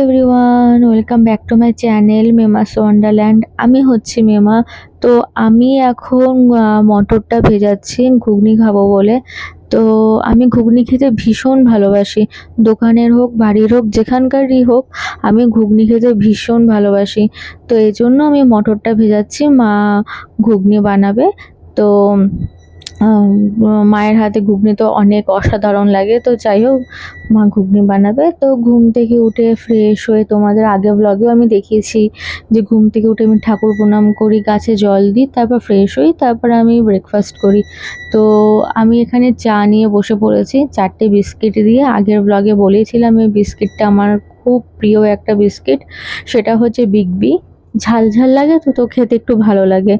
Everyone welcome back to my channel Mema's wonderland আমি হচ্ছি মেমা। তো আমি এখন মটরটা ভেজাচ্ছি, ঘুগনি খাব বলে। তো আমি ঘুগনি খেতে ভীষণ ভালোবাসি। দোকানের হোক, বাড়ির হোক, যেখানকারই হোক, আমি ঘুগনি খেতে ভীষণ ভালোবাসি। তো এই জন্য আমি মটরটা ভেজাচ্ছি, মা ঘুগনি বানাবে। তো মায়ের হাতে ঘুগনি তো অনেক অসাধারণ লাগে, তো যাই হোক, মা ঘুগনি বানাবে। তো ঘুম থেকে উঠে ফ্রেশ হয়ে তোমাদের আগে ব্লগেও আমি দেখিয়েছি যে ঘুম থেকে উঠে আমি ঠাকুর প্রণাম করি, গাছে জল দিই, তারপর ফ্রেশ হই, তারপর আমি ব্রেকফাস্ট করি। তো আমি এখানে চা নিয়ে বসে পড়েছি, চারটে বিস্কিট দিয়ে। আগের ব্লগে বলেছিলাম এই বিস্কিটটা আমার খুব প্রিয় একটা বিস্কিট, সেটা হচ্ছে বিগ বি ঝাল ঝাল লাগে তো তো খেতে একটু ভালো লাগে।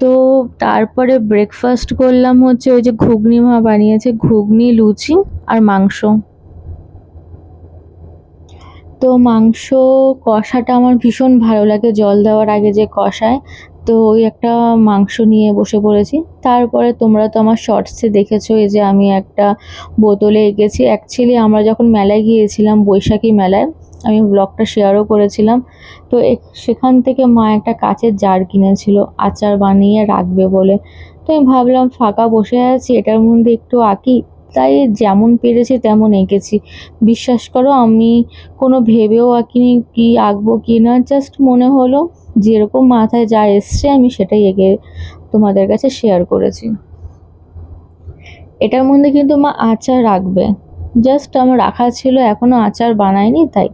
তো তারপরে ব্রেকফাস্ট করলাম হচ্ছে ওই যে ঘুগনি মা বানিয়েছে, ঘুগনি, লুচি আর মাংস। তো মাংস কষাটা আমার ভীষণ ভালো লাগে, জল দেওয়ার আগে যে কষায়। তো ওই একটা মাংস নিয়ে বসে পড়েছি। তারপরে তোমরা তো আমার শর্টসে দেখেছ, এই যে আমি একটা বোতলে এঁকেছি। অ্যাকচুয়ালি আমরা যখন মেলায় গিয়েছিলাম, বৈশাখী মেলায় আমি ব্লগটা শেয়ারও করেছিলাম। তো সেখান থেকে মা একটা কাচের জার কিনেছিল, আচার বানিয়ে রাখবে বলে। তো আমি ভাবলাম, ফাঁকা বসে আছি, এটার মধ্যে একটু আঁকি। তাই যেমন পেরেছি তেমন এঁকেছি। বিশ্বাস করো, আমি কোনো ভেবেও আঁকিনি কি আঁকবো কি না জাস্ট মনে হলো যেরকম মাথায় যা এসছে, আমি সেটাই এঁকে তোমাদের কাছে শেয়ার করেছি। এটার মধ্যে কিন্তু মা আচার রাখবে। জাস্ট আমার রাখা ছিল এখনও আচার বানায়নি তাই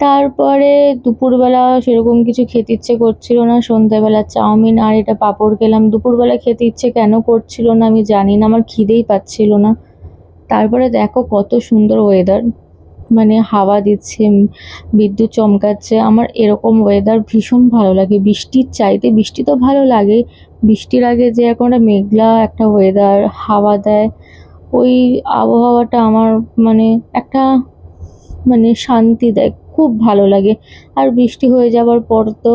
তারপরে দুপুরবেলা সেরকম কিছু খেতে ইচ্ছে করছিল না, সন্ধ্যাবেলা চাউমিন আর এটা পাঁপড় খেলাম। দুপুরবেলা খেতে ইচ্ছে কেন করছিল না আমি জানি না, আমার খিদেই পাচ্ছিল না। তারপরে দেখো কত সুন্দর ওয়েদার মানে হাওয়া দিচ্ছে, বিদ্যুৎ চমকাচ্ছে, আমার এরকম ওয়েদার ভীষণ ভালো লাগে। বৃষ্টির চাইতে বৃষ্টি তো ভালো লাগে, বৃষ্টির আগে যে এখন একটা মেঘলা একটা ওয়েদার হাওয়া দেয়, ওই আবহাওয়াটা আমার মানে একটা মানে শান্তি দেয়। খুব ভালো লাগে। আর বৃষ্টি হয়ে যাওয়ার পর তো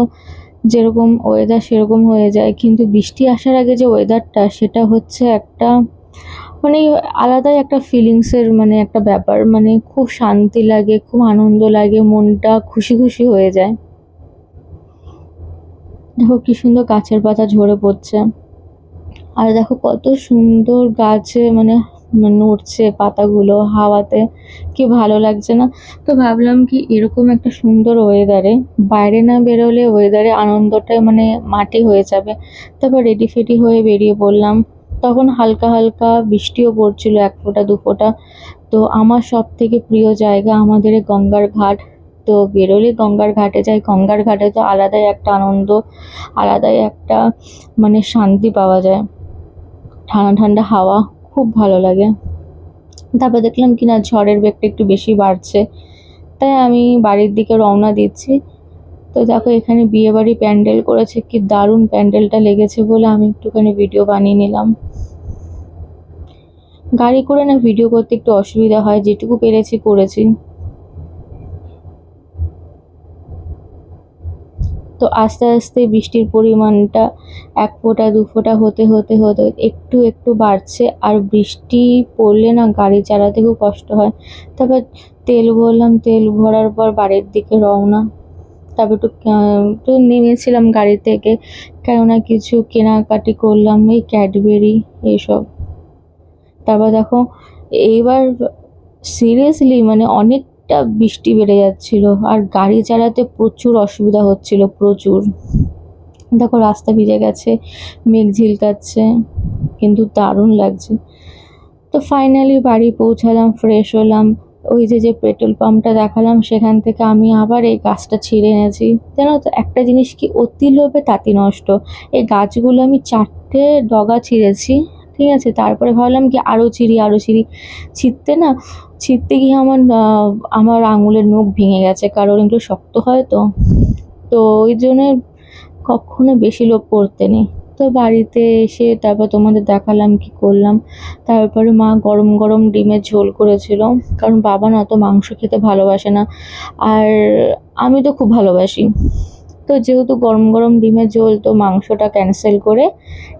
যেরকম ওয়েদার সেরকম হয়ে যায়। কিন্তু বৃষ্টি আসার আগে যে ওয়েদারটা সেটা হচ্ছে একটা মানে আলাদাই একটা ফিলিংসের মানে একটা ব্যাপার। মানে খুব শান্তি লাগে, খুব আনন্দ লাগে, মনটা খুশি খুশি হয়ে যায়। দেখো কি সুন্দর গাছের পাতা ঝরে পড়ছে। আর দেখো কত সুন্দর গাছে মানে নড়ছে পাতাগুলো হাওয়াতে, কি ভালো লাগছে না? তো ভাবলাম কি এরকম একটা সুন্দর ওয়েদারে বাইরে না বেরোলে ওয়েদারে আনন্দটাই মানে মাটি হয়ে যাবে। তারপর রেডি ফেডি হয়ে বেরিয়ে পড়লাম। তখন হালকা হালকা বৃষ্টিও পড়ছিল এক ফোঁটা, দু ফোঁটা। তো আমার সব থেকে প্রিয় জায়গা আমাদের গঙ্গার ঘাট। তো বেরোলে গঙ্গার ঘাটে যাই, গঙ্গার ঘাটে তো আলাদাই একটা আনন্দ, আলাদাই একটা মানে শান্তি পাওয়া যায়। ঠান্ডা ঠান্ডা হাওয়া খুব ভালো লাগে। তারপর দেখলাম কি না ঝড়ের বেগটা একটু বেশি বাড়ছে। তাই আমি বাড়ির দিকে রওনা দিচ্ছি। তো দেখো, এখানে বিয়ে বাড়ি প্যান্ডেল করেছে। কি দারুণ প্যান্ডেলটা লেগেছে বলে আমি একটুখানি ভিডিও বানিয়ে নিলাম। গাড়ি করে না ভিডিও করতে একটু অসুবিধা হয়। যেটুকু পেরেছি করেছি। তো আস্তে আস্তে বৃষ্টির পরিমাণটা এক ফোঁটা, দু ফোঁটা হতে হতে হতে একটু একটু বাড়ছে। আর বৃষ্টি পড়লে না গাড়ি চালাতে খুব কষ্ট হয়। তারপর তেল ভরলাম, তেল ভরার পর বাড়ির দিকে রওনা। তারপর একটু একটু নেমেছিলাম গাড়ি থেকে, কেননা কিছু কেনাকাটি করলাম, এই ক্যাডবেরি এইসব তারপর দেখো, এইবার সিরিয়াসলি মানে অনেকটা বৃষ্টি বেড়ে যাচ্ছিল আর গাড়ি চালাতে প্রচুর অসুবিধা হচ্ছিল, প্রচুর। দেখো রাস্তা ভিজে গেছে, মেঘ ঝিলকাচ্ছে, কিন্তু দারুণ লাগছে। তো ফাইনালি বাড়ি পৌঁছালাম ফ্রেশ হলাম। ওই যে যে পেট্রোল পাম্পটা দেখালাম, সেখান থেকে আমি আবার এই গাছটা ছিঁড়ে এনেছি। জানো তো, একটা জিনিস কি অতি লোভে তাঁতি নষ্ট? এই গাছগুলো আমি চারটে ডগা ছিঁড়েছি, ঠিক আছে? তারপরে ভাবলাম কি আরও ছিঁড়ি আরও ছিঁড়ি। ছিঁড়তে না ছিঁড়তে গিয়ে আমার আমার আঙুলের নখ ভেঙে গেছে, কারণ এগুলো শক্ত হয় তো। তো ওই জন্য কখনো বেশি লোভ করতে নেই। তো বাড়িতে এসে তারপর তোমাদের দেখালাম কি করলাম। তারপরে মা গরম গরম ডিমের ঝোল করেছিল, কারণ বাবা না তো মাংস খেতে ভালোবাসে না। আর আমি তো খুব ভালোবাসি। তো যেহেতু গরম গরম ডিমের ঝোল, তো মাংসটা ক্যান্সেল করে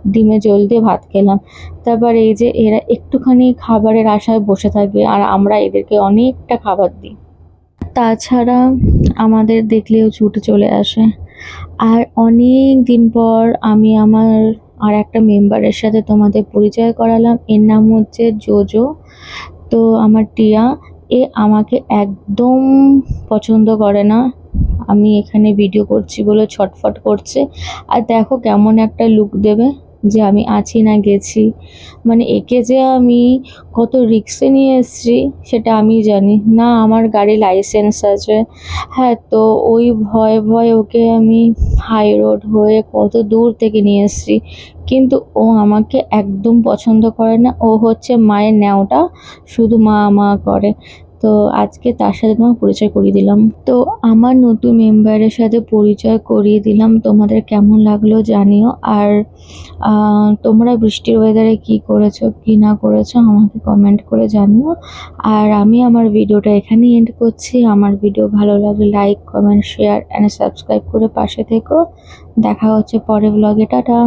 ডিমের ঝোল দিয়ে ভাত খেলাম। তারপর এই যে এরা একটুখানি খাবারের আশায় বসে থাকে আর আমরা এদেরকে অনেকটা খাবার দিই। তাছাড়া আমাদের দেখলেও ছুটে চলে আসে। আর অনেক দিন পর আমি আমার আর একটা মেম্বারের সাথে তোমাদের পরিচয় করালাম। এর নাম হচ্ছে জোজো। তো আমার টিয়া, এ আমাকে একদম পছন্দ করে না। আমি এখানে ভিডিও করছি বলে ছটফট করছে। আর দেখো কেমন একটা লুক দেবে যে আমি আছি না গেছি। মানে একে যে আমি কত রিক্সে নিয়ে এসেছি, সেটা আমি জানি। না, আমার গাড়ি লাইসেন্স আছে। হ্যাঁ তো ওই ভয়ে ভয়ে ওকে আমি হাই রোড হয়ে কত দূর থেকে নিয়ে এসেছি। কিন্তু ও আমাকে একদম পছন্দ করে না। ও হচ্ছে মায়ের ন্যাওটা। শুধু মা মা করে। তো আজকে তার সাথে তোমার পরিচয় করিয়ে দিলাম। তো আমার নতুন মেম্বারের সাথে পরিচয় করিয়ে দিলাম। তোমাদের কেমন লাগল জানিও। আর তোমরা বৃষ্টির ওয়েদারে কি করেছ, কি না করেছ, আমাকে কমেন্ট করে জানিও। আর আমি আমার ভিডিওটা এখানেই এন্ড করছি। আমার ভিডিও ভালো লাগলে like comment share and subscribe করে পাশে থেকো। দেখা হচ্ছে পরের ব্লগে টাটা।